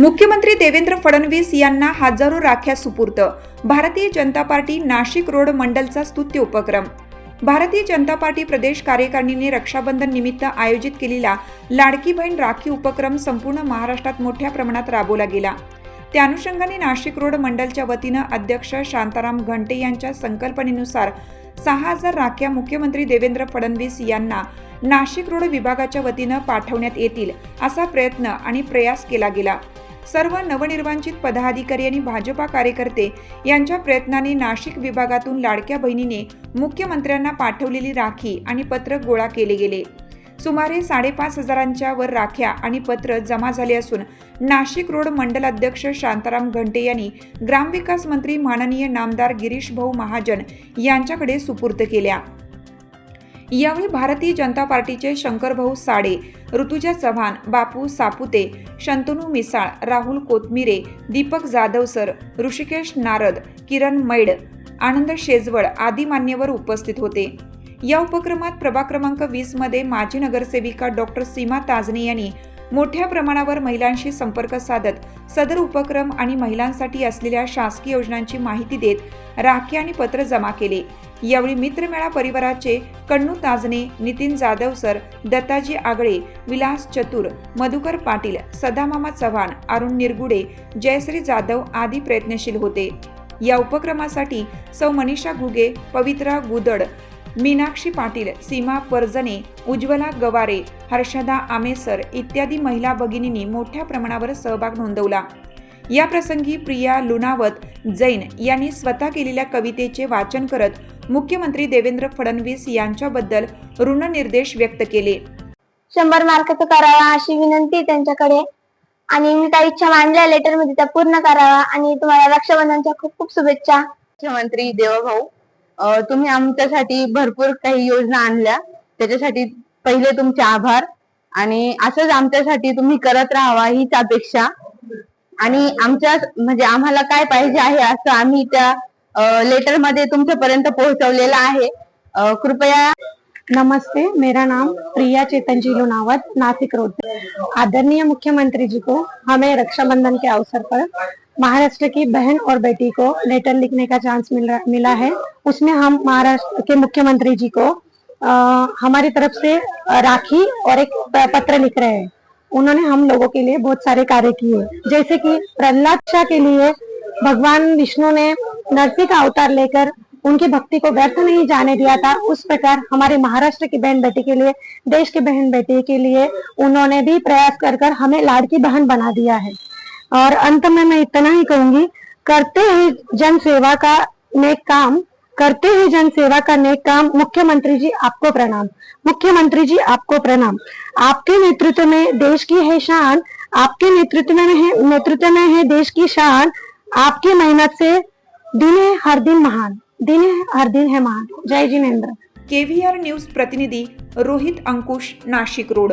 मुख्यमंत्री देवेंद्र फडणवीस यांना हजारो राख्या सुपूर्त भारतीय जनता पार्टी नाशिक रोड मंडलचा स्तुत्य उपक्रम. भारतीय जनता पार्टी प्रदेश कार्यकारिणीने रक्षाबंधन निमित्त आयोजित केलेला लाडकी बहीण राखी उपक्रम संपूर्ण महाराष्ट्रात मोठ्या प्रमाणात राबवला गेला. त्या अनुषंगाने नाशिक रोड मंडलच्या वतीनं अध्यक्ष शांताराम घंटे यांच्या संकल्पनेनुसार सहा हजार राख्या मुख्यमंत्री देवेंद्र फडणवीस यांना नाशिक रोड विभागाच्या वतीनं पाठवण्यात येतील असा प्रयत्न आणि प्रयास केला गेला. सर्व नवनिर्वांचित पदाधिकारी आणि भाजपा कार्यकर्ते यांच्या प्रयत्नाने नाशिक विभागातून लाडक्या बहिणीने मुख्यमंत्र्यांना पाठवलेली राखी आणि पत्र गोळा केले गेले. सुमारे साडेपाच हजारांच्या वर राख्या आणि पत्र जमा झाले असून नाशिक रोड मंडल अध्यक्ष शांताराम घंटे यांनी ग्रामविकास मंत्री माननीय नामदार गिरीश भाऊ महाजन यांच्याकडे सुपूर्द केल्या. यावेळी भारतीय जनता पार्टीचे शंकरभाऊ साडे ऋतुजा चव्हाण बापू सापुते शंतनू मिसाळ राहुल कोतमिरे दीपक जाधव सर ऋषिकेश नारद किरण मैड आनंद शेजवळ आदी मान्यवर उपस्थित होते. या उपक्रमात प्रभाग क्रमांक वीसमध्ये माजी नगरसेविका डॉक्टर सीमा ताजने यांनी मोठ्या प्रमाणावर महिलांशी संपर्क साधत सदर उपक्रम आणि महिलांसाठी असलेल्या शासकीय योजनांची माहिती देत राखी आणि पत्र जमा केले. यावेळी मित्रमेळा परिवाराचे कण्णू ताजने नितीन जाधव सर दत्ताजी आगळे विलास चतुर मधुकर पाटील सदामामा चव्हाण अरुण निरगुडे जयश्री जाधव आदी प्रयत्नशील होते. या उपक्रमासाठी सौ मनीषा घुगे पवित्रा गुदड मीनाक्षी पाटील सीमा परजने उज्ज्वला गवारे हर्षदा आमेसर इत्यादी महिला भगिनींनी मोठ्या प्रमाणावर सहभाग नोंदवला. या प्रसंगी प्रिया लुणावत जैन यांनी स्वतः केलेल्या कवितेचे वाचन करत मुख्यमंत्री देवेंद्र फडणवीस यांच्याबद्दल ऋणनिर्देश व्यक्त केले. शंभर मार्काचा करावा अशी विनंती त्यांच्याकडे. आणि मी काही इच्छा मांडल्या लेटरमध्ये त्या पूर्ण करावा. आणि तुम्हाला रक्षाबंधनच्या खूप खूप शुभेच्छा. मुख्यमंत्री देवभाऊ तुम्ही आमच्यासाठी भरपूर काही योजना आणल्या. त्याच्यासाठी पहिले तुमचे आभार. आणि असंच आमच्यासाठी तुम्ही करत राहावा हीच अपेक्षा. आणि आमच्या म्हणजे आम्हाला काय पाहिजे आहे असं आम्ही त्या लेटरमध्ये तुमच्यापर्यंत पोहोचवलेलं आहे. कृपया नमस्ते मेरा नाम प्रिया चेतन जी लोनावत नासिक रोड. आदरणीय मुख्यमंत्री जी को हमें रक्षाबंधन के अवसर पर महाराष्ट्र की बहन और बेटी को लेटर लिखने का चांस मिल रहा, मिला है। उसमें हम महाराष्ट्र के मुख्यमंत्री जी को आ, हमारी तरफ़ से राखी और एक पत्र लिख रहे हैं। उन्होंने हम लोगों के लिए बहुत सारे कार्य किए। जैसे कि प्रहलाद शाह के लिए भगवान विष्णु ने नरसिंह का अवतार लेकर उनकी भक्ति को व्यर्थ नहीं जाने दिया था। उस प्रकार हमारे महाराष्ट्र की बहन बेटी के लिए देश की बहन बेटी के लिए उन्होंने भी प्रयास कर कर हमें लाड़की बहन बना दिया है। और अंत में मैं इतना ही कहूँगी, करते हैं जन सेवा का नेक काम, करते हैं जन सेवा का नेक काम, मुख्यमंत्री जी आपको प्रणाम। मुख्यमंत्री जी आपको प्रणाम। आपके नेतृत्व में देश की है शान, आपके नेतृत्व में है, नेतृत्व में है देश की शान, आपकी मेहनत से दिन है हर दिन महान। दिन है हर दिन है महान। जय जिनेन्द्र। केव्हीआर न्यूज़ प्रतिनिधी रोहित अंकुश, नाशिक रोड।